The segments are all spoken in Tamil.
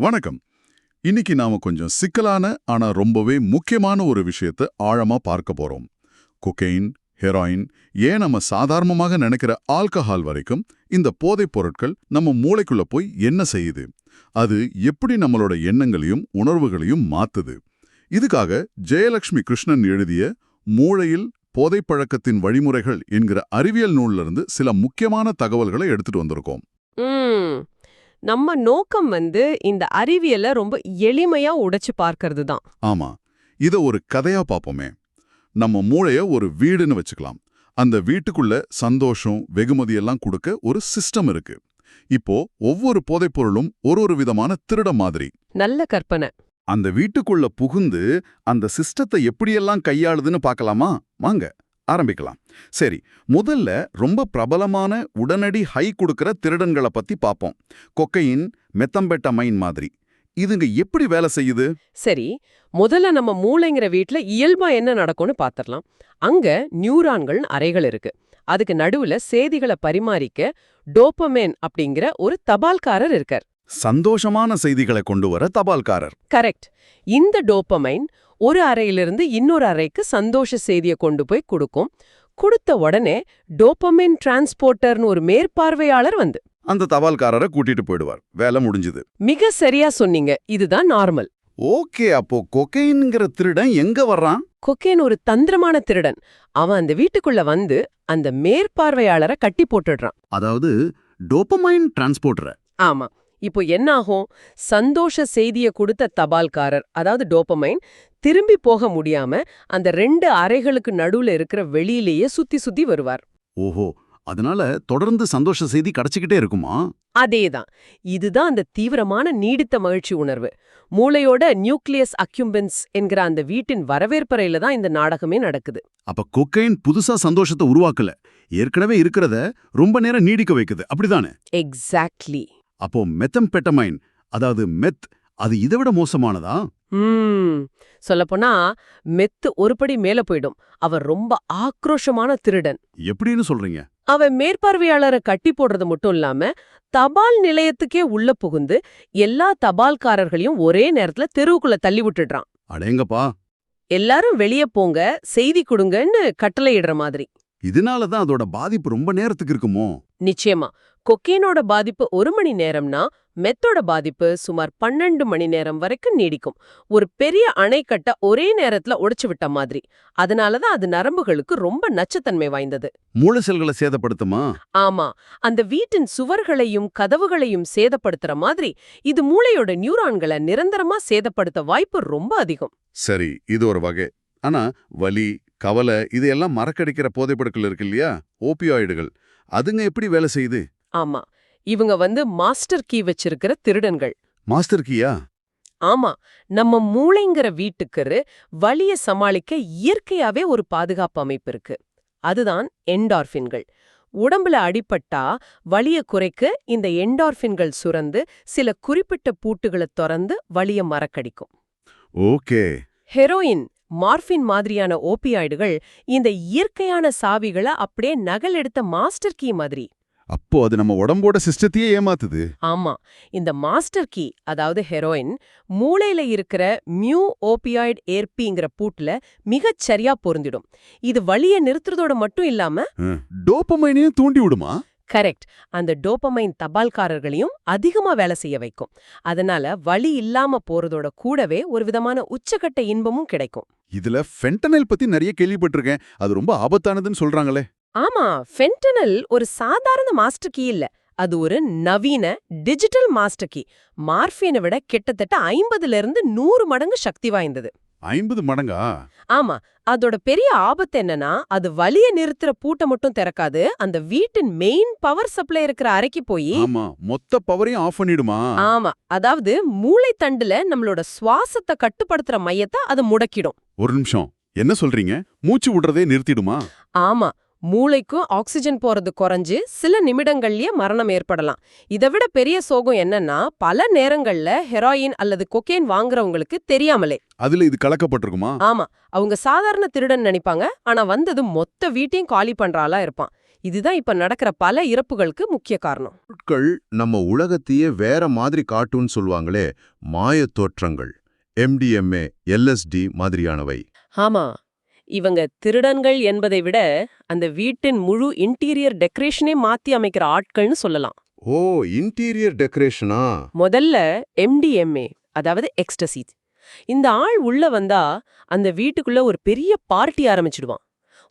வணக்கம். இன்னைக்கு நாம கொஞ்சம் சிக்கலான ஆனா ரொம்பவே முக்கியமான ஒரு விஷயத்தை ஆழமா பார்க்க போறோம். கொக்கெயின் ஹெராயின் ஏன் நம்ம சாதாரணமாக நினைக்கிற ஆல்கஹால் வரைக்கும் இந்த போதைப் பொருட்கள் நம்ம மூளைக்குள்ள போய் என்ன செய்யுது? அது எப்படி நம்மளோட எண்ணங்களையும் உணர்வுகளையும் மாத்துது? இதுக்காக ஜெயலக்ஷ்மி கிருஷ்ணன் எழுதிய மூளையில் போதைப் பழக்கத்தின் வழிமுறைகள் என்கிற அறிவியல் நூல்ல இருந்து சில முக்கியமான தகவல்களை எடுத்துட்டு வந்திருக்கோம். நம்ம நோக்கம் வந்து இந்த அறிவியலை ரொம்ப எளிமையா உடைச்சு பார்க்கறது தான் ஆமா. இத ஒரு கதையா பாப்போமே நம்ம மூளைய ஒரு வீடுன்னு வச்சுக்கலாம். அந்த வீட்டுக்குள்ள சந்தோஷம் வெகுமதி எல்லாம் கொடுக்க ஒரு சிஸ்டம் இருக்கு. இப்போ ஒவ்வொரு போதைப் பொருளும் ஒரு ஒரு விதமான திருட மாதிரி. நல்ல கற்பனை. அந்த வீட்டுக்குள்ள புகுந்து அந்த சிஸ்டத்தை எப்படியெல்லாம் கையாளுதுன்னு பார்க்கலாமா? வாங்க. ஆரம்பிக்கலாம். சரி முதல்ல ரொம்ப பிரபலமான உடனடி ஹை கொடுக்கிற திருடன்களை பத்தி பார்ப்போம் கொக்கையின் மெத்தம்பெட்டமைன் மாதிரி. இதுங்க எப்படி வேலை செய்யுது? சரி முதல்ல நம்ம மூளைங்கிற வீட்ல இயல்பா என்ன நடக்கும்னு பாத்திரலாம். அங்க நியூரான்கள் அறைகள் இருக்கு. அதுக்கு நடுவுல செய்திகளை பரிமாறிக்க டோப்பமேன் அப்படிங்கிற ஒரு தபால்காரர் இருக்கார். சந்தோஷமான செய்திகளை கொண்டு வர தபால்காரர். கரெக்ட். இந்த டோப்பமைன் ஒரு அறையிலிருந்து இன்னொரு அறைக்கு சந்தோஷ செய்தியை கொண்டு போய் கொடுக்கும். கொடுத்த உடனே டோப்பமைன் டிரான்ஸ்போர்ட்டர்னு ஒரு மேற்பார்வையாளர் வந்து. அந்த தபால்காரரை கூட்டிட்டு போயிடுவார். வேலை முடிஞ்சுது. மிக சரியா சொன்னீங்க. இதுதான் நார்மல். ஓகே அப்போ கொக்கைன்ங்கிற திருடன் எங்க வர்றான்? கொக்கேன் ஒரு தந்திரமான திருடன். அவன் அந்த வீட்டுக்குள்ள வந்து அந்த மேற்பார்வையாளரை கட்டி போட்டுடுறான். அதாவது டோப்பமைன் டிரான்ஸ்போர்ட்டர். ஆமா. இப்போ என்ன ஆகும் சந்தோஷ செய்திய கொடுத்த தபால்காரர் அதாவது டோப்பமைன் திரும்பி போக முடியாம அந்த ரெண்டு அறைகளுக்கு நடுவுல இருக்கிற வெளியிலேயே சுத்தி சுத்தி வருவார். ஓஹோ அதனால தொடர்ந்து சந்தோஷ செய்தி கிடைச்சிக்கிட்டே இருக்குமா? அதேதான். இதுதான் அந்த தீவிரமான நீடித்த மகிழ்ச்சி உணர்வு. மூளையோட நியூக்ளியஸ் அக்யூம்பன்ஸ் என்கிற அந்த வீட்டின் வரவேற்பறையில தான் இந்த நாடகமே நடக்குது. அப்ப கொக்கைன் புதுசா சந்தோஷத்தை உருவாக்கல. ஏற்கனவே இருக்கிறத ரொம்ப நேரம் நீடிக்க வைக்குது. அப்படிதானே? எக்ஸாக்ட்லி அப்போ மெத்தம்பெட்டமைன் அதாவது மெத் அது இதை விட மோசமானதா? சொல்லப்போனா மெத்து ஒருபடி மேல போயிடும். அவர் ரொம்ப ஆக்ரோஷமான திருடன். எப்படின்னு சொல்றீங்க? அவன் மேற்பார்வையாளரை கட்டி போடுறது மட்டும் இல்லாம தபால் நிலையத்துக்கே உள்ள புகுந்து எல்லா தபால்காரர்களையும் ஒரே நேரத்துல தெருவுக்குள்ள தள்ளி விட்டுடுறான். அடேங்கப்பா. எல்லாரும் வெளிய போங்க செய்தி கொடுங்கன்னு கட்டளையிடுற மாதிரி. இதனால தான் அதோட பாதிப்பு ரொம்ப நேரத்துக்கு இருக்குமோ? நிச்சயமா. கொக்கேனோட பாதிப்பு ஒரு மணி நேரம்னா மெத்தோட பாதிப்பு சுமார் பன்னெண்டு மணி நேரம் வரைக்கும் நீடிக்கும். ஒரு பெரிய அணைக்கட்ட ஒரே நேரத்துல உடைச்சு விட்ட மாதிரி. அதனாலதான் அது நரம்புகளுக்கு ரொம்ப நச்சுத்தன்மை வாய்ந்தது. செல்களை சேதப்படுத்துமா? ஆமா. அந்த வீட்டின் சுவர்களையும் கதவுகளையும் சேதப்படுத்துற மாதிரி இது மூளையோட நியூரான்களை நிரந்தரமா சேதப்படுத்த வாய்ப்பு ரொம்ப அதிகம். சரி இது ஒரு வகை. ஆனா வலி கவலை இது எல்லாம் மறக்கடிக்கிற போதைப்பொருட்கள் இருக்கு இல்லையா? ஓபியாய்டுகள். அதுங்க எப்படி வேலை செய்யுது? ஆமா. இவங்க வந்து மாஸ்டர் கீ வச்சிருக்கிற திருடன்கள். மாஸ்டர் கீயா? ஆமா நம்ம மூளைங்கிற வீட்டுக்கு வலிய சமாளிக்க இயற்கையாவே ஒரு பாதுகாப்பு அமைப்பு இருக்கு. அதுதான் என்டார்ஃபின்கள். உடம்புல அடிபட்டா வலிய குறைக்க இந்த என்டார்ஃபின்கள் சுரந்து சில குறிப்பிட்ட பூட்டுகளை திறந்து வலிய மறக்கடிக்கும். ஓகே. ஹெரோயின் மார்ஃபின் மாதிரியான ஓபியாய்டுகள் இந்த இயற்கையான சாவிகளை அப்படியே நகல் எடுத்த மாஸ்டர் கீ மாதிரி. அப்போ அது நம்ம உடம்போட சிஸ்டத்தையே ஏமாத்துது. ஆமா. இந்த மாஸ்டர் கீ அதாவது ஹெரோயின் மூளையில இருக்கிற மியூ ஓபியாய்டு ஏற்பிங்கிற பூட்ல மிகச் சரியா பொருந்திடும். இது வலிய நிறுத்துறதோட மட்டும் இல்லாம டோப்பமைனையும் தூண்டி விடுமா? கரெக்ட். அந்த டோப்பமைன் தபால்காரர்களையும் அதிகமா வேலை செய்ய வைக்கும். அதனால வலி இல்லாம போறதோட கூடவே ஒரு விதமான உச்சக்கட்ட இன்பமும் கிடைக்கும். இதுல ஃபென்டனைல் பத்தி நிறைய கேள்விப்பட்டிருக்கேன். அது ரொம்ப ஆபத்தானதுன்னு சொல்றாங்களே. ஆமா ஃபென்டனல் ஒரு சாதாரண மாஸ்டர் கீ இல்ல. அது ஒரு நவீன டிஜிட்டல் மாஸ்டர் கீ மார்ஃபியனை விட கிட்டத்தட்ட ஐம்பதுல இருந்து நூறு மடங்கு சக்தி வாய்ந்தது. ஐம்பது மடங்கா? ஆமா அதோட பெரிய ஆபத்து என்னன்னா அது வலிய நிறுத்துற பூட்டை மட்டும் திறக்காது அந்த வீட்டின் மெயின் பவர் சப்ளை இருக்கிற அறைக்கு போய் ஆமா மொத்த பவரையும் ஆஃப் பண்ணிடுமா? ஆமா அதாவது மூளை தண்டுல நம்மளோட சுவாசத்தை கட்டுப்படுத்துற மையத்தை அது முடக்கிடும். ஒரு நிமிஷம் என்ன சொல்றீங்க? மூச்சு விடுறதே நிறுத்திடுமா? ஆமா மூளைக்கும் ஆக்சிஜன் போறது குறைஞ்சு சில நிமிடங்கள்லயே மரணம் ஏற்படலாம். இதை விட பெரிய சோகம் என்னன்னா பல நேரங்கள்ல ஹெராயின் அல்லது கொக்கேன் வாங்குறவங்களுக்கு தெரியாமலே. அதுல இது கலக்கப்பட்டிருக்குமா? ஆமா. அவங்க சாதாரண திருடன் நினைப்பாங்க. ஆனா வந்தது மொத்த வீட்டையும் காலி பண்ற ஆளா இருப்பான். இதுதான் இப்ப நடக்கிற பல இறப்புகளுக்கு முக்கிய காரணம். பொருட்கள் நம்ம உலகத்தையே வேற மாதிரி காட்டுன்னு சொல்லுவாங்களே மாயத் தோற்றங்கள். எம்டிஎம்ஏ எல்எஸ்டி மாதிரியானவை. ஆமா. இவங்க திருடன்கள் என்பதை விட அந்த வீட்டின் முழு இன்டீரியர் டெக்கரேஷனே மாத்தி அமைக்கிற ஆட்கள்னு சொல்லலாம். ஓ இன்டீரியர் டெக்கரேஷனா முதல்ல எம்டிஎம்ஏ அதாவது எக்ஸ்டசி இந்த ஆள் உள்ள வந்தா அந்த வீட்டுக்குள்ள ஒரு பெரிய பார்ட்டி ஆரம்பிச்சிடுவான்.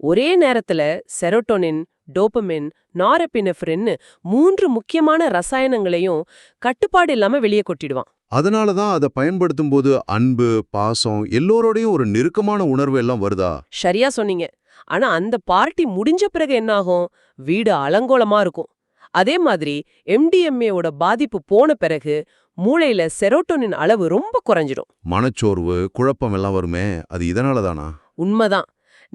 ஒரே நேரத்துல செரோட்டோனின் டோபமின் நாரெபினெஃப்ரின்னு மூன்று முக்கியமான ரசாயனங்களையும் கட்டுப்பாடு இல்லாம வெளியே கொட்டிடுவான். அதனால தான் அதை பயன்படுத்தும் போது அன்பு பாசம் எல்லோரோடையும் ஒரு நெருக்கமான உணர்வு எல்லாம் வருதா? சரியா சொன்னீங்க. ஆனா அந்த பார்ட்டி முடிஞ்ச பிறகு என்ன ஆகும் வீடு அலங்கோலமா இருக்கும். அதே மாதிரி எம்டிஎம்ஏவோட பாதிப்பு போன பிறகு மூளையில செரோட்டோனின் அளவு ரொம்ப குறைஞ்சிடும். மனச்சோர்வு குழப்பம் எல்லாம் வருமே அது இதனால தானா உண்மைதான்.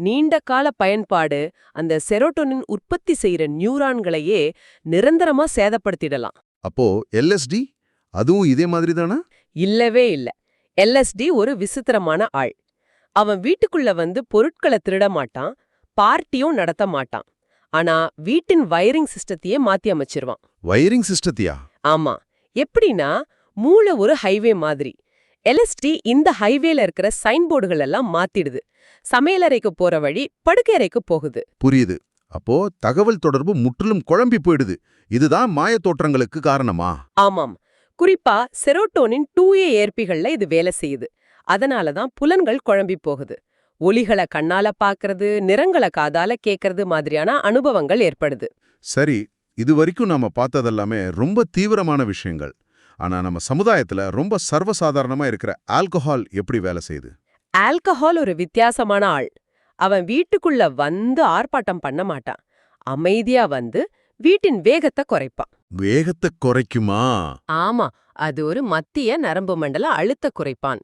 நீண்ட கால பயன்பாடு அந்த செரோட்டோனின் உற்பத்தி செய்யற நியூரான்களையே நிரந்தரமா சேதப்படுத்திடலாம். அப்போ எல்எஸ்டி அதுவும் இதே மாதிரி தானா இல்லவே இல்ல. எல்எஸ்டி ஒரு விசித்திரமான ஆள். அவன் வீட்டுக்குள்ள வந்து பொருட்களை திருட மாட்டான் பார்ட்டியும் நடத்த மாட்டான். ஆனா வீட்டின் வயரிங் சிஸ்டத்தையே மாத்தி அமைச்சிருவான். வயரிங் சிஸ்டத்தியா? ஆமா. எப்படின்னா மூளை ஒரு ஹைவே மாதிரி. எல்எஸ்டி இந்த ஹைவேல இருக்கிற சைன் போர்டுகள் எல்லாம் மாத்திடுது. சமையலறைக்கு போற வழி படுக்கை அறைக்கு போகுது. புரியுது. அப்போ தகவல் தொடர்பு முற்றிலும் குழம்பி போயிடுது. இதுதான் மாயத் தோற்றங்களுக்கு காரணமா? ஆமாம். குறிப்பா செரோட்டோனின் டூ ஏ ஏற்பிகள்ல இது வேலை செய்யுது. அதனால தான் புலன்கள் குழம்பி போகுது. ஒலிகளை கண்ணால பாக்குறது நிறங்களை காதால கேக்குறது மாதிரியான அனுபவங்கள் ஏற்படுது. சரி இது வரைக்கும் நாம பார்த்ததெல்லாமே ரொம்ப தீவிரமான விஷயங்கள். ஆனா நம்ம சமுதாயத்துல ரொம்ப சர்வசாதாரணமா இருக்கிற ஆல்கஹால் எப்படி வேலை செய்யுது? ஆல்கஹால் ஒரு வித்தியாசமான ஆள். அவன் வீட்டுக்குள்ள வந்து ஆர்ப்பாட்டம் பண்ண மாட்டான். அமைதியா வந்து வீட்டின் வேகத்தை குறைப்பான். வேகத்தை குறைக்குமா? ஆமா அது ஒரு மத்திய நரம்பு மண்டல அழுத்த குறைப்பான்.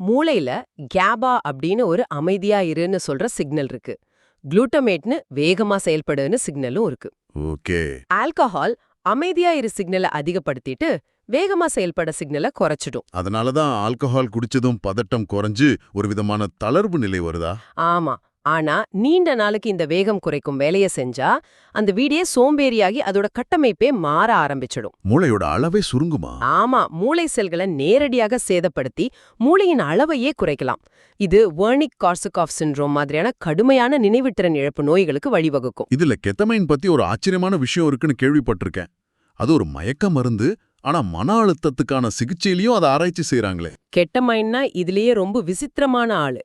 மூளையில கேபா அப்படின்னு ஒரு அமைதியா இருன்னு சொல்ற சிக்னல் இருக்கு. குளூட்டமேட்னு வேகமா செயல்படுன்னு சிக்னலும் இருக்கு. ஓகே. ஆல்கஹால் அமைதியா இரு சிக்னலை அதிகப்படுத்திட்டு வேகமா செயல்பட சிக்னலை குறைச்சிடும். அதனாலதான் ஆல்கஹால் குடிச்சதும் பதட்டம் குறைஞ்சு ஒரு விதமான தளர்வு நிலை வருதா? ஆமா. ஆனா நீண்ட நாளைக்கு இந்த வேகம் குறைக்கும் வேலையை செஞ்சா அந்த வீடே சோம்பேறியாகி அதோட கட்டமைப்பே மாற ஆரம்பிச்சிடும். மூளையோட அளவே சுருங்குமா? ஆமா. மூளை செல்களை நேரடியாக சேதப்படுத்தி மூளையின் அளவையே குறைக்கலாம். இது வேர்னிக் கார்சுகாஃப் சிண்ட்ரோம் மாதிரியான கடுமையான நினைவுத்திறன் இழப்பு நோய்களுக்கு வழிவகுக்கும். இதுல கெத்தமைன் பத்தி ஒரு ஆச்சரியமான விஷயம் இருக்குன்னு கேள்விப்பட்டிருக்கேன். அது ஒரு மயக்க மருந்து ஆனா மன அழுத்தத்துக்கான சிகிச்சையிலயும் அதை ஆராய்ச்சி செய்றாங்களே. கெட்டமைன்னா இதுலயே ரொம்ப விசித்திரமான ஆளு.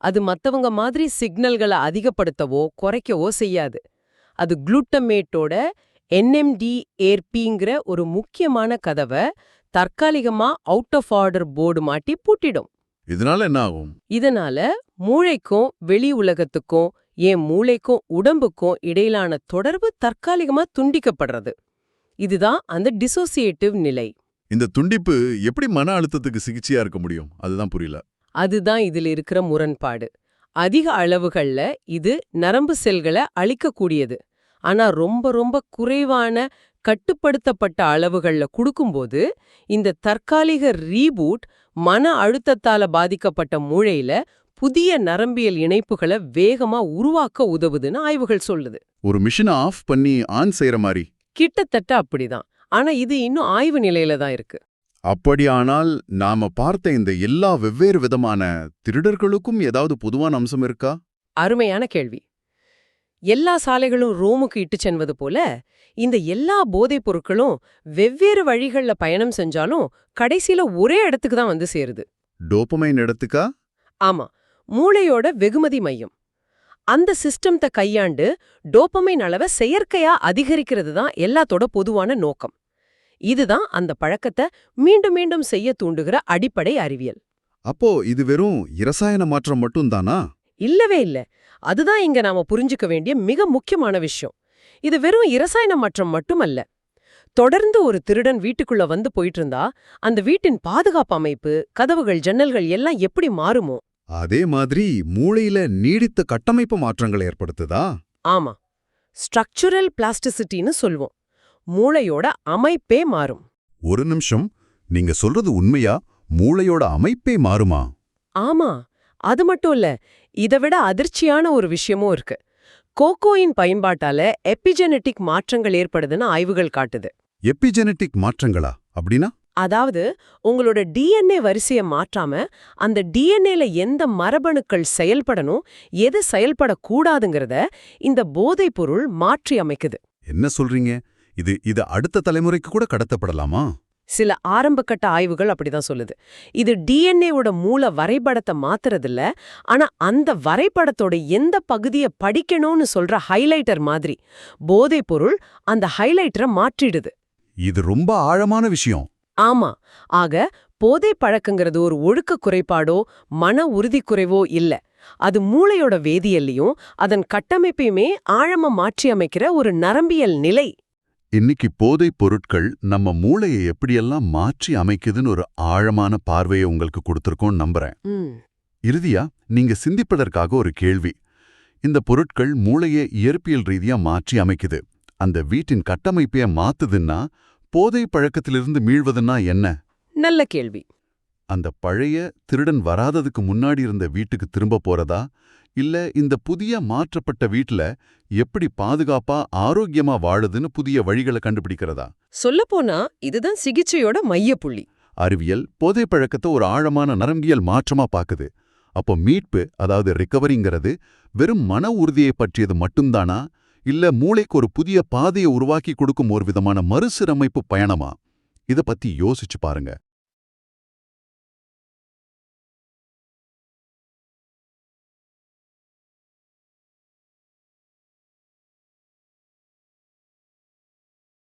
அது மத்தவங்க மாதிரி சிக்னல்களை அதிகப்படுத்தவோ குறைக்கவோ செய்யாது. அது குளூட்டமேட்டோட என்எம்டி ஏற்பிங்கிற ஒரு முக்கியமான கதவை தற்காலிகமா அவுட் ஆஃப் ஆர்டர் போர்டு மாட்டி பூட்டிடும். இதனால என்ன ஆகும்? இதனால மூளைக்கும் வெளி உலகத்துக்கும் என் மூளைக்கும் உடம்புக்கும் இடையிலான தொடர்பு தற்காலிகமா துண்டிக்கப்படுறது. இதுதான் அந்த டிசோசியேட்டிவ் நிலை. இந்த துண்டிப்பு எப்படி மன அழுத்தத்துக்கு சிகிச்சையா இருக்க முடியும்? அதுதான் புரியல. அதுதான் இதுல இருக்கிற முரண்பாடு. அதிக அளவுகள்ல இது நரம்பு செல்களை அழிக்கக்கூடியது. ஆனா ரொம்ப ரொம்ப குறைவான கட்டுப்படுத்தப்பட்ட அளவுகள்ல கொடுக்கும்போது இந்த தற்காலிக ரீபூட் மன அழுத்தத்தால பாதிக்கப்பட்ட மூளையில புதிய நரம்பியல் இணைப்புகளை வேகமா உருவாக்க உதவுதுன்னு ஆய்வுகள் சொல்லுது. ஒரு மிஷினை ஆஃப் பண்ணி ஆன் செய்யற மாதிரி கிட்டத்தட்ட அப்படிதான். ஆனா இது இன்னும் ஆய்வு நிலையில தான் இருக்கு. அப்படியானால் நாம பார்த்த இந்த எல்லா வெவ்வேறு விதமான திருடர்களுக்கும் ஏதாவது பொதுவான அம்சம் இருக்கா? அருமையான கேள்வி. எல்லா சாலைகளும் ரோமுக்கு இட்டு சென்வது போல இந்த எல்லா போதைப் பொருட்களும் வெவ்வேறு வழிகள்ல பயணம் செஞ்சாலும் கடைசியில ஒரே இடத்துக்கு தான் வந்து சேருது. டோப்பமைன் இடத்துக்கா? ஆமா. மூளையோட வெகுமதி மையம். அந்த சிஸ்டம்த கையாண்டு டோப்பமைன் அளவை செயற்கையா அதிகரிக்கிறது தான் எல்லாத்தோட பொதுவான நோக்கம். இதுதான் அந்த பழக்கத்தை மீண்டும் மீண்டும் செய்ய தூண்டுகிற அடிப்படை அறிவியல். அப்போ இது வெறும் இரசாயன மாற்றம் மட்டும்தானா? இல்லவே இல்ல. அதுதான் இங்க நாம புரிஞ்சுக்க வேண்டிய மிக முக்கியமான விஷயம். இது வெறும் இரசாயன மாற்றம் மட்டுமல்ல. தொடர்ந்து ஒரு திருடன் வீட்டுக்குள்ள வந்து போயிட்டு இருந்தா அந்த வீட்டின் பாதுகாப்பு அமைப்பு கதவுகள் ஜன்னல்கள் எல்லாம் எப்படி மாறுமோ அதே மாதிரி மூளையில நீடித்த கட்டமைப்பு மாற்றங்கள் ஏற்படுத்துதா? ஆமா. ஸ்ட்ரக்சுரல் பிளாஸ்டிசிட்டின்னு சொல்வோம். மூளையோட அமைப்பே மாறும். ஒரு நிமிஷம். நீங்க சொல்றது உண்மையா? மூளையோட அமைப்பே மாறுமா? ஆமா. அது மட்டும் இல்ல இதை விட அதிர்ச்சியான ஒரு விஷயமும் இருக்கு. கோகோயின் பயன்பாட்டால எபிஜெனட்டிக் மாற்றங்கள் ஏற்படுதுன்னு ஆய்வுகள் காட்டுது. எபிஜெனட்டிக் மாற்றங்களா? அப்படின்னா? அதாவது உங்களோட டிஎன்ஏ வரிசையை மாற்றாம அந்த டிஎன்ஏல எந்த மரபணுக்கள் செயல்படணும் எது செயல்படக்கூடாதுங்கிறத இந்த போதைப் பொருள் மாற்றி அமைக்குது. என்ன சொல்றீங்க? இது இது அடுத்த தலைமுறைக்கு கூட கடத்தப்படலாமா? சில ஆரம்பகட்ட ஆய்வுகள் அப்படிதான் சொல்லுது. இது டிஎன்ஏவோட மூல வரைபடத்தை மாத்துறதில்ல ஆனா அந்த வரைபடத்தோட எந்த பகுதியை படிக்கணும்னு சொல்ற ஹைலைட்டர் மாதிரி போதைப் பொருள் அந்த ஹைலைட்டரை மாற்றிடுது. இது ரொம்ப ஆழமான விஷயம். ஆமா. ஆக போதை பழக்கங்கிறது ஒரு ஒழுக்க குறைபாடோ மன உறுதி குறைவோ இல்ல. அது மூளையோட வேதியியல்லையும் அதன் கட்டமைப்பையுமே ஆழமா மாற்றி அமைக்கிற ஒரு நரம்பியல் நிலை. இன்னைக்கு போதைப் பொருட்கள் நம்ம மூளையை எப்படியெல்லாம் மாற்றி அமைக்குதுன்னு ஒரு ஆழமான பார்வையை உங்களுக்கு கொடுத்துருக்கோன்னு நம்புறேன். இறுதியா நீங்க சிந்திப்பதற்காக ஒரு கேள்வி. இந்த பொருட்கள் மூளையை இயற்பியல் ரீதியா மாற்றி அமைக்குது. அந்த வீட்டின் கட்டமைப்பைய மாத்துதுன்னா போதை பழக்கத்திலிருந்து மீள்வதுன்னா என்ன? நல்ல கேள்வி. அந்த பழைய திருடன் வராததுக்கு முன்னாடி இருந்த வீட்டுக்கு திரும்ப போறதா? இல்ல இந்த புதிய மாற்றப்பட்ட வீட்ல எப்படி பாதுகாப்பா ஆரோக்கியமா வாழுதுன்னு புதிய வழிகளை கண்டுபிடிக்கிறதா? சொல்லப்போனா இதுதான் சிகிச்சையோட மையப்புள்ளி. அறிவியல் போதை பழக்கத்தை ஒரு ஆழமான நரம்பியல் மாற்றமா பாக்குது. அப்போ மீட்பு அதாவது ரிகவரிங்கிறது வெறும் மன உறுதியை பற்றியது மட்டும்தானா? இல்ல மூளைக்கு ஒரு புதிய பாதையை உருவாக்கி கொடுக்கும் ஒரு விதமான மறுசீரமைப்பு பயணமா? இத பத்தி யோசிச்சு பாருங்க.